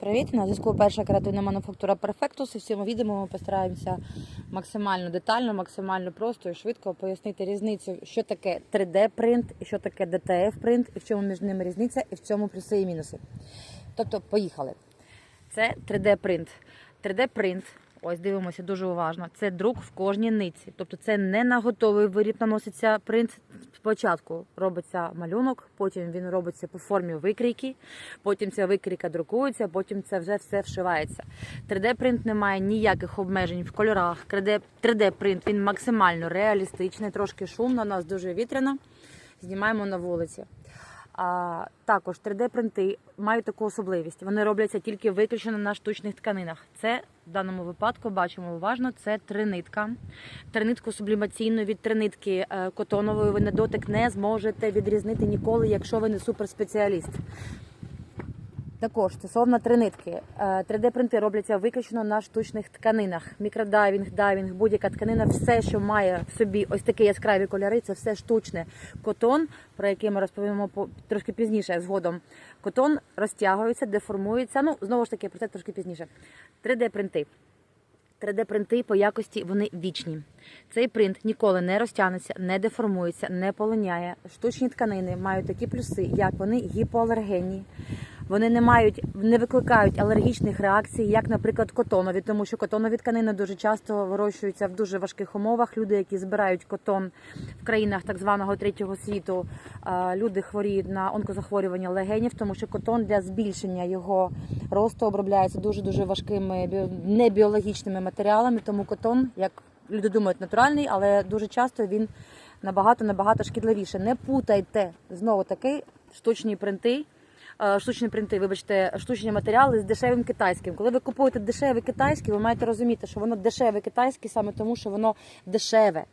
Привіт, на зв'язку перша креативна мануфактура Perfectus. І в цьому відео ми постараємося максимально детально, максимально просто і швидко пояснити різницю, що таке 3D-принт і що таке DTF-принт, і в чому між ними різниця, і в цьому плюси і мінуси. Тобто, поїхали. Це 3D-принт. 3D-принт, ось дивимося дуже уважно. Це друк в кожній нитці. Тобто це не на готовий виріб наноситься принт. Спочатку робиться малюнок, потім він робиться по формі викрійки, потім ця викрійка друкується, потім це вже все вшивається. 3D-принт не має ніяких обмежень в кольорах. 3D-принт він максимально реалістичний, трошки шумно, у нас дуже вітряно. Знімаємо на вулиці. А, також 3D-принти мають таку особливість. Вони робляться тільки виключно на штучних тканинах. Це в даному випадку бачимо уважно. Це тринитка. Тринитку сублімаційну від тринитки е, котонової ви на дотик не зможете відрізнити ніколи, якщо ви не суперспеціаліст. Також стосовно тринитки, 3D-принти робляться виключно на штучних тканинах. Мікродайвінг, дайвінг, будь-яка тканина, все, що має в собі ось такі яскраві кольори, це все штучне. Котон, про який ми розповімо по- трошки пізніше згодом. Котон розтягується, деформується. Ну, знову ж таки, про це трошки пізніше. 3D-принти. 3D-принти по якості вони вічні. Цей принт ніколи не розтягнеться, не деформується, не полиняє. Штучні тканини мають такі плюси, як вони гіпоалергенні. Вони не мають, не викликають алергічних реакцій, як, наприклад, котонові, тому що котонові тканини дуже часто вирощуються в дуже важких умовах. Люди, які збирають котон в країнах так званого третього світу, люди хворіють на онкозахворювання легенів, тому що котон для збільшення його росту обробляється дуже дуже важкими біо- небіологічними матеріалами. Тому котон, як люди думають, натуральний, але дуже часто він набагато набагато шкідливіше. Не путайте знову таки штучні принти. Е, Штучні принти, вибачте, штучні матеріали з дешевим китайським. Коли ви купуєте дешеве китайське, ви маєте розуміти, що воно дешеве китайське саме тому, що воно дешеве.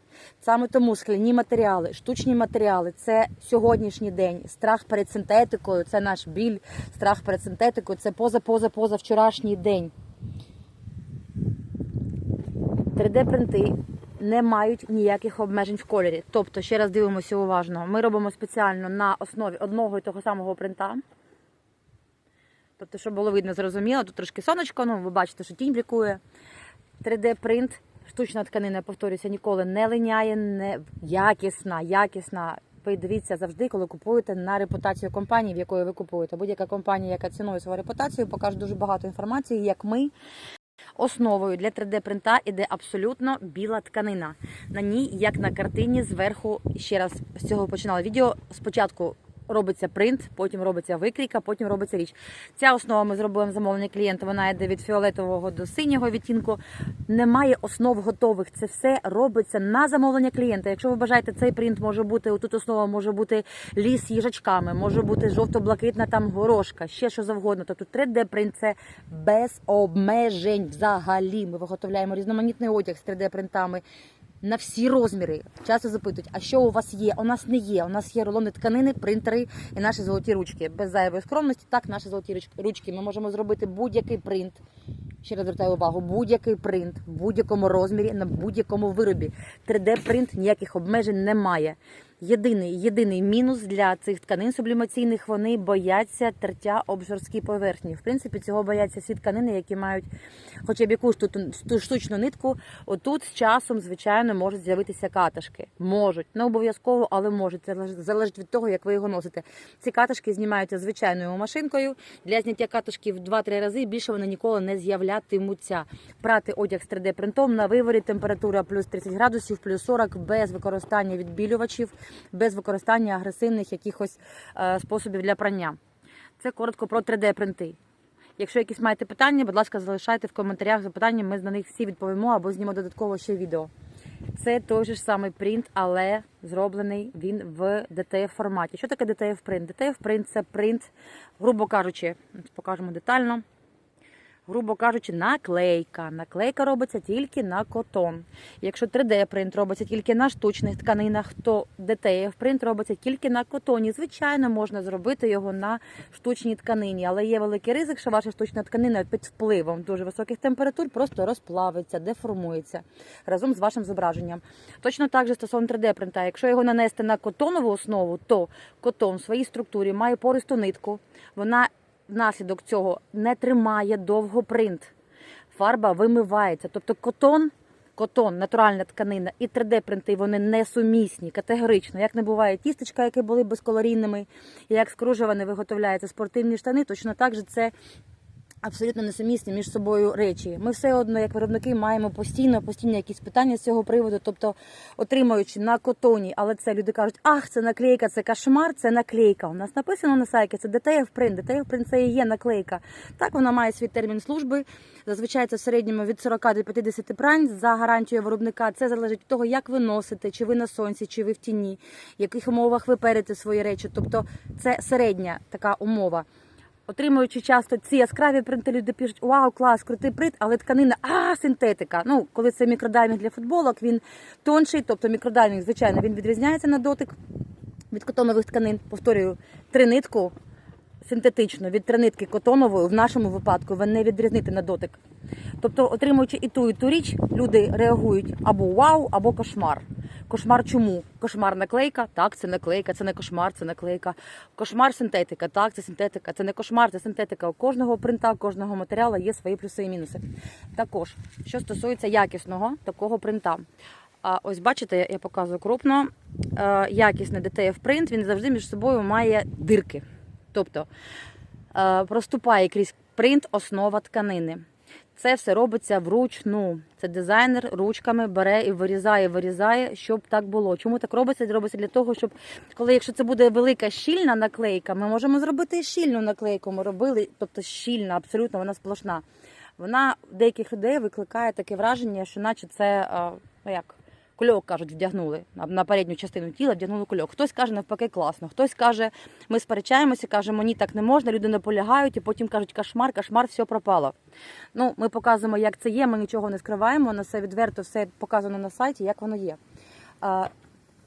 Саме тому скляні матеріали, штучні матеріали це сьогоднішній день. Страх перед синтетикою, це наш біль, страх перед синтетикою, це поза поза поза вчорашній день. 3D-принти не мають ніяких обмежень в кольорі. Тобто, ще раз дивимося уважно. Ми робимо спеціально на основі одного і того самого принта. Тобто, щоб було видно, зрозуміло, тут трошки сонечко, ну ви бачите, що тінь блікує. 3D-принт, штучна тканина, повторюся, ніколи не линяє, не якісна, якісна. Дивіться завжди, коли купуєте на репутацію компанії, в якої ви купуєте. Будь-яка компанія, яка цінує свою репутацію, покаже дуже багато інформації, як ми. Основою для 3D-принта іде абсолютно біла тканина. На ній, як на картині, зверху ще раз з цього починала відео. Спочатку робиться принт, потім робиться викрійка, потім робиться річ. Ця основа ми зробимо замовлення клієнта. Вона йде від фіолетового до синього відтінку. Немає основ готових. Це все робиться на замовлення клієнта. Якщо ви бажаєте, цей принт може бути тут основа може бути ліс з їжачками, може бути жовто-блакитна там горошка, ще що завгодно. Тобто 3D принт це без обмежень взагалі. Ми виготовляємо різноманітний одяг з 3D принтами. На всі розміри часто запитують, а що у вас є? У нас не є. У нас є рулони тканини, принтери і наші золоті ручки. Без зайвої скромності, так, наші золоті ручки. Ми можемо зробити будь-який принт. Ще раз звертаю увагу, будь-який принт в будь-якому розмірі на будь-якому виробі. 3D-принт ніяких обмежень немає. Єдиний єдиний мінус для цих тканин сублімаційних вони бояться тертя об жорсткій поверхні. В принципі, цього бояться всі тканини, які мають хоча б якусь ту штучну нитку. Отут з часом, звичайно, можуть з'явитися катишки. Можуть не обов'язково, але можуть. Це залежить- від того, як ви його носите. Ці катишки знімаються звичайною машинкою. Для зняття катишки в 2-3 рази більше вони ніколи не з'являтимуться. Прати одяг з 3D принтом на виворі температура плюс 30 градусів, плюс 40 без використання відбілювачів, без використання агресивних якихось е, способів для прання. Це коротко про 3D принти. Якщо якісь маєте питання, будь ласка, залишайте в коментарях запитання. Ми на них всі відповімо або знімемо додатково ще відео. Це той же ж самий принт, але зроблений він в DTF форматі. Що таке DTF принт? DTF принт це принт, грубо кажучи, покажемо детально. Грубо кажучи, наклейка. Наклейка робиться тільки на котон. Якщо 3D-принт робиться тільки на штучних тканинах, то DTF-принт робиться тільки на котоні. Звичайно, можна зробити його на штучній тканині, але є великий ризик, що ваша штучна тканина під впливом дуже високих температур просто розплавиться, деформується разом з вашим зображенням. Точно так же стосовно 3D-принта. Якщо його нанести на котонову основу, то котон в своїй структурі має пористу нитку. Вона внаслідок цього не тримає довго принт. Фарба вимивається. Тобто котон, котон, натуральна тканина і 3D-принти вони несумісні категорично. Як не буває тістечка, які були безколорійними, і як з кружева не виготовляються спортивні штани, точно так же це абсолютно несумісні між собою речі. Ми все одно, як виробники, маємо постійно, постійно якісь питання з цього приводу. Тобто, отримуючи на котоні, але це люди кажуть, ах, це наклейка, це кошмар, це наклейка. У нас написано на сайті, це DTF принт. DTF принт це і є наклейка. Так, вона має свій термін служби. Зазвичай це в середньому від 40 до 50 прань за гарантією виробника. Це залежить від того, як ви носите, чи ви на сонці, чи ви в тіні, в яких умовах ви перете свої речі. Тобто, це середня така умова. Отримуючи часто ці яскраві принти, люди пишуть, вау, клас, крутий принт, але тканина, а, синтетика. Ну, коли це мікродаймінг для футболок, він тонший, тобто мікродаймінг, звичайно, він відрізняється на дотик від котонових тканин. Повторюю, тринитку синтетичну від тринитки котонової в нашому випадку ви не відрізнити на дотик. Тобто, отримуючи і ту, і ту річ, люди реагують або вау, або кошмар. Кошмар чому? Кошмар наклейка, так, це наклейка, це не кошмар, це наклейка. Кошмар синтетика, так, це синтетика, це не кошмар, це синтетика. У кожного принта, кожного матеріалу є свої плюси і мінуси. Також, що стосується якісного такого принта. А ось бачите, я показую крупно. е, Якісний DTF принт, він завжди між собою має дирки. Тобто е, проступає крізь принт основа тканини. Це все робиться вручну. Це дизайнер ручками бере і вирізає, вирізає, щоб так було. Чому так робиться? Робиться для того, щоб коли, якщо це буде велика щільна наклейка, ми можемо зробити щільну наклейку. Ми робили, тобто щільна, абсолютно вона сплошна. Вона деяких людей викликає таке враження, що наче це а, ну як. Кульок, кажуть, вдягнули на, передню частину тіла, вдягнули кульок. Хтось каже, навпаки, класно. Хтось каже, ми сперечаємося, каже, мені так не можна, люди наполягають, і потім кажуть, кошмар, кошмар, все пропало. Ну, ми показуємо, як це є, ми нічого не скриваємо, на все відверто, все показано на сайті, як воно є. А,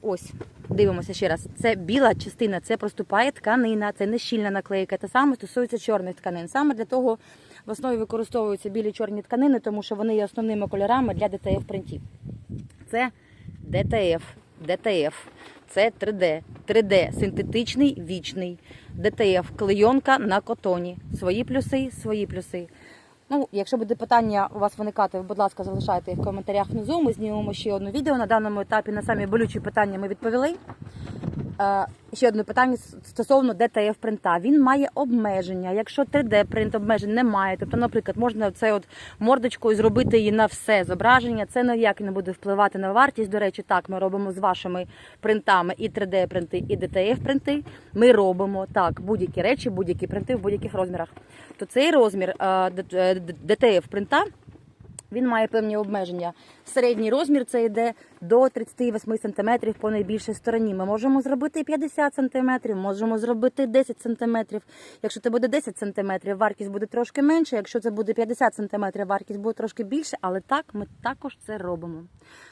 ось, дивимося ще раз. Це біла частина, це проступає тканина, це не щільна наклейка. Те саме стосується чорних тканин. Саме для того в основі використовуються білі чорні тканини, тому що вони є основними кольорами для DTF принтів. Це ДТФ. ДТФ. це 3D, 3D синтетичний, вічний, ДТФ, клейонка на котоні. Свої плюси, свої плюси. Ну, якщо буде питання у вас виникати, будь ласка, залишайте їх в коментарях внизу. Ми знімемо ще одне відео. На даному етапі на самі болючі питання ми відповіли. Е, ще одне питання стосовно DTF принта. Він має обмеження. Якщо 3D принт обмежень немає, тобто, наприклад, можна це от мордочкою зробити її на все зображення. Це ніяк не буде впливати на вартість. До речі, так ми робимо з вашими принтами і 3D принти, і DTF принти. Ми робимо так будь-які речі, будь-які принти в будь-яких розмірах. То цей розмір е, DTF принта. Він має певні обмеження. Середній розмір це йде до 38 см по найбільшій стороні. Ми можемо зробити 50 см, можемо зробити 10 см. Якщо це буде 10 см, вартість буде трошки менше. Якщо це буде 50 см, вартість буде трошки більше, але так ми також це робимо.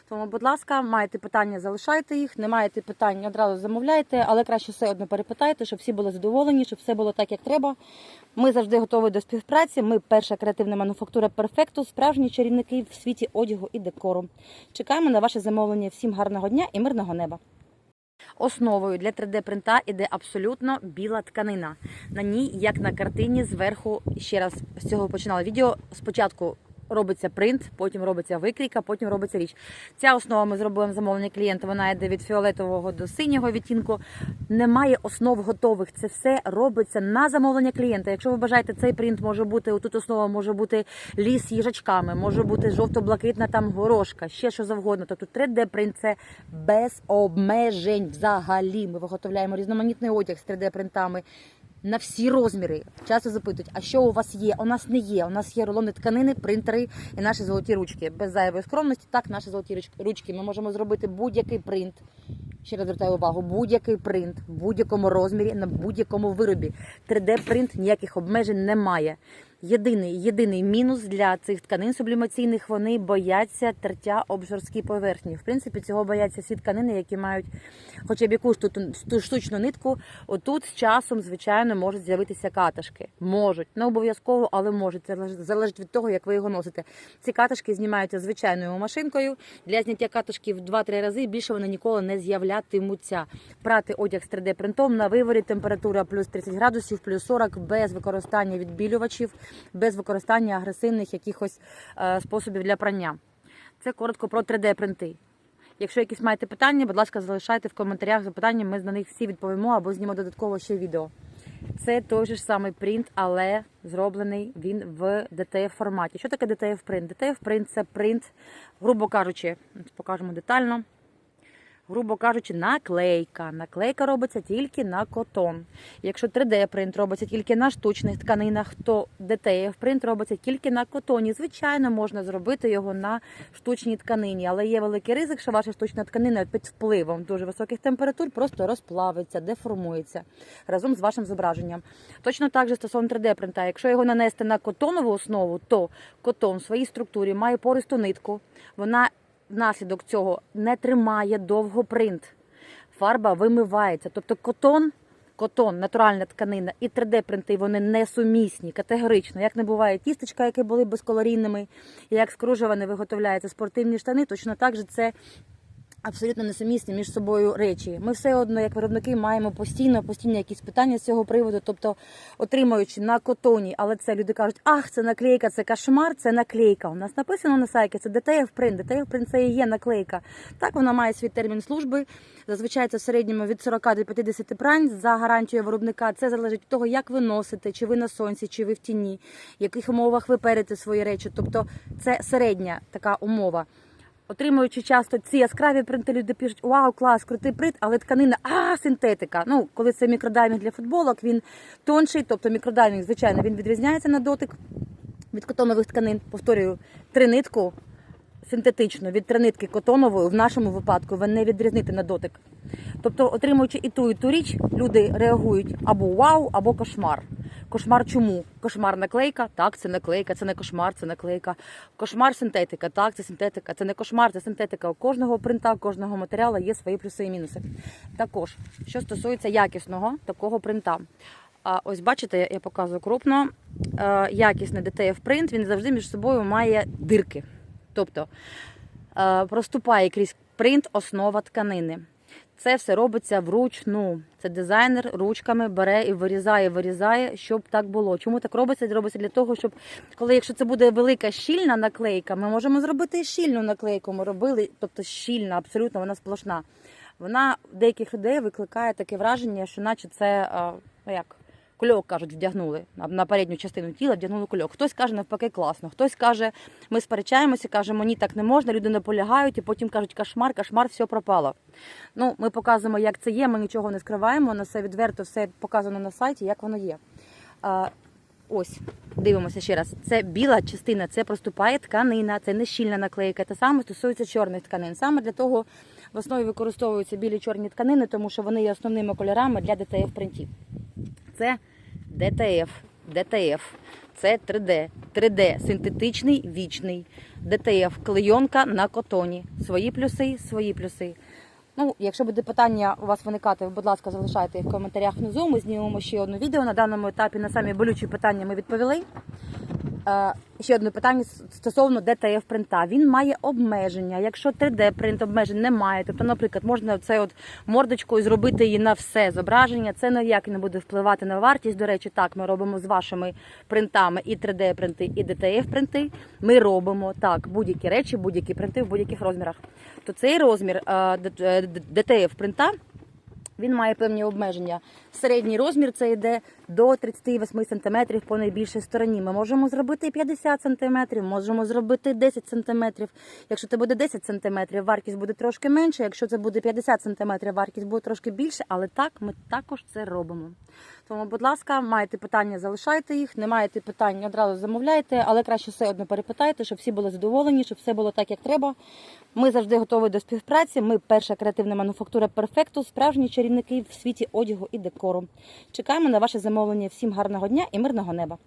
Тому, будь ласка, маєте питання, залишайте їх. Не маєте питань, одразу замовляйте, але краще все одно перепитайте, щоб всі були задоволені, щоб все було так, як треба. Ми завжди готові до співпраці. Ми перша креативна мануфактура перфекту, справжні чарівники в світі одягу і декору. Чекаємо на ваше замовлення. Всім гарного дня і мирного неба. Основою для 3D-принта іде абсолютно біла тканина. На ній, як на картині, зверху ще раз з цього починала відео. Спочатку робиться принт, потім робиться викрійка, потім робиться річ. Ця основа ми зробимо замовлення клієнта. Вона йде від фіолетового до синього відтінку. Немає основ готових. Це все робиться на замовлення клієнта. Якщо ви бажаєте, цей принт може бути тут основа може бути ліс їжачками, може бути жовто-блакитна там горошка, ще що завгодно. Тобто 3D принт це без обмежень взагалі. Ми виготовляємо різноманітний одяг з 3D принтами. На всі розміри часто запитують, а що у вас є? У нас не є. У нас є рулони тканини, принтери і наші золоті ручки. Без зайвої скромності, так, наші золоті руч- ручки. Ми можемо зробити будь-який принт. Ще раз звертаю увагу, будь-який принт в будь-якому розмірі на будь-якому виробі. 3D принт ніяких обмежень немає. Єдиний єдиний мінус для цих тканин сублімаційних вони бояться тертя об жорсткі поверхні. В принципі, цього бояться всі тканини, які мають хоча б якусь тут ту штучну нитку. Отут з часом, звичайно, можуть з'явитися катишки. Можуть не обов'язково, але можуть. Це залежить- від того, як ви його носите. Ці катишки знімаються звичайною машинкою. Для зняття катишків в 2-3 рази більше вони ніколи не з'являтимуться. Прати одяг з 3D принтом на виворі температура плюс 30 градусів, плюс 40, без використання відбілювачів, без використання агресивних якихось е, способів для прання. Це коротко про 3D принти. Якщо якісь маєте питання, будь ласка, залишайте в коментарях запитання. Ми на них всі відповімо або знімемо додатково ще відео. Це той же ж самий принт, але зроблений він в DTF форматі. Що таке DTF принт? DTF принт це принт, грубо кажучи, покажемо детально. Грубо кажучи, наклейка. Наклейка робиться тільки на котон. Якщо 3D принт робиться тільки на штучних тканинах, то DTF принт робиться тільки на котоні. Звичайно, можна зробити його на штучній тканині, але є великий ризик, що ваша штучна тканина під впливом дуже високих температур просто розплавиться, деформується разом з вашим зображенням. Точно так же стосовно 3D принта. Якщо його нанести на котонову основу, то котон в своїй структурі має пористу нитку. Вона внаслідок цього не тримає довго принт. Фарба вимивається. Тобто котон, котон, натуральна тканина і 3D-принти вони несумісні категорично. Як не буває тістечка, які були безколорійними, і як з не виготовляються спортивні штани, точно так же це. Абсолютно несумісні між собою речі. Ми все одно, як виробники, маємо постійно, постійно якісь питання з цього приводу. Тобто, отримуючи на котоні, але це люди кажуть, ах, це наклейка, це кошмар, це наклейка. У нас написано на сайті, це DTF принт. DTF принт це і є наклейка. Так, вона має свій термін служби. Зазвичай це в середньому від 40 до 50 прань за гарантією виробника. Це залежить від того, як ви носите, чи ви на сонці, чи ви в тіні, в яких умовах ви перете свої речі. Тобто, це середня така умова. Отримуючи часто ці яскраві принти, люди пишуть, вау, клас, крутий принт, але тканина, а, синтетика. Ну, коли це мікродаймінг для футболок, він тонший, тобто мікродаймінг, звичайно, він відрізняється на дотик від котонових тканин. Повторюю, тринитку синтетичну від тринитки котонової в нашому випадку ви не відрізнити на дотик. Тобто, отримуючи і ту, і ту річ, люди реагують або вау, або кошмар. Кошмар чому? Кошмар наклейка, так, це наклейка, це не кошмар, це наклейка. Кошмар синтетика, так, це синтетика, це не кошмар, це синтетика. У кожного принта, кожного матеріалу є свої плюси і мінуси. Також, що стосується якісного такого принта. А ось бачите, я показую крупно. Е, Якісний DTF принт, він завжди між собою має дирки. Тобто е, проступає крізь принт основа тканини. Це все робиться вручну. Це дизайнер ручками бере і вирізає, вирізає, щоб так було. Чому так робиться? Робиться для того, щоб коли, якщо це буде велика щільна наклейка, ми можемо зробити щільну наклейку. Ми робили, тобто щільна, абсолютно вона сплошна. Вона деяких людей викликає таке враження, що наче це е, ну як. Кульок, кажуть, вдягнули на, передню частину тіла, вдягнули кульок. Хтось каже, навпаки, класно. Хтось каже, ми сперечаємося, каже, мені так не можна, люди наполягають, і потім кажуть, кошмар, кошмар, все пропало. Ну, ми показуємо, як це є, ми нічого не скриваємо, на все відверто, все показано на сайті, як воно є. А, ось, дивимося ще раз. Це біла частина, це проступає тканина, це не щільна наклейка. Те саме стосується чорних тканин. Саме для того в основі використовуються білі чорні тканини, тому що вони є основними кольорами для DTF принтів. Це DTF, ДТФ. це 3D, 3D синтетичний, вічний, ДТФ, клейонка на котоні. Свої плюси, свої плюси. Ну, якщо буде питання у вас виникати, будь ласка, залишайте їх в коментарях внизу. Ми знімемо ще одне відео. На даному етапі на самі болючі питання ми відповіли. Е, ще одне питання стосовно DTF принта. Він має обмеження. Якщо 3D принт обмежень немає, тобто, наприклад, можна це от мордочкою зробити її на все зображення. Це ніяк не буде впливати на вартість. До речі, так ми робимо з вашими принтами і 3D принти, і DTF принти. Ми робимо так будь-які речі, будь-які принти в будь-яких розмірах. То цей розмір е, DTF принта. Він має певні обмеження. Середній розмір це йде до 38 см по найбільшій стороні. Ми можемо зробити 50 см, можемо зробити 10 см. Якщо це буде 10 см, вартість буде трошки менше. Якщо це буде 50 см, вартість буде трошки більше, але так ми також це робимо. Тому, будь ласка, маєте питання, залишайте їх. Не маєте питань, одразу замовляйте, але краще все одно перепитайте, щоб всі були задоволені, щоб все було так, як треба. Ми завжди готові до співпраці. Ми перша креативна мануфактура перфекту, справжні чарівники в світі одягу і декору. Чекаємо на ваше замовлення. Всім гарного дня і мирного неба!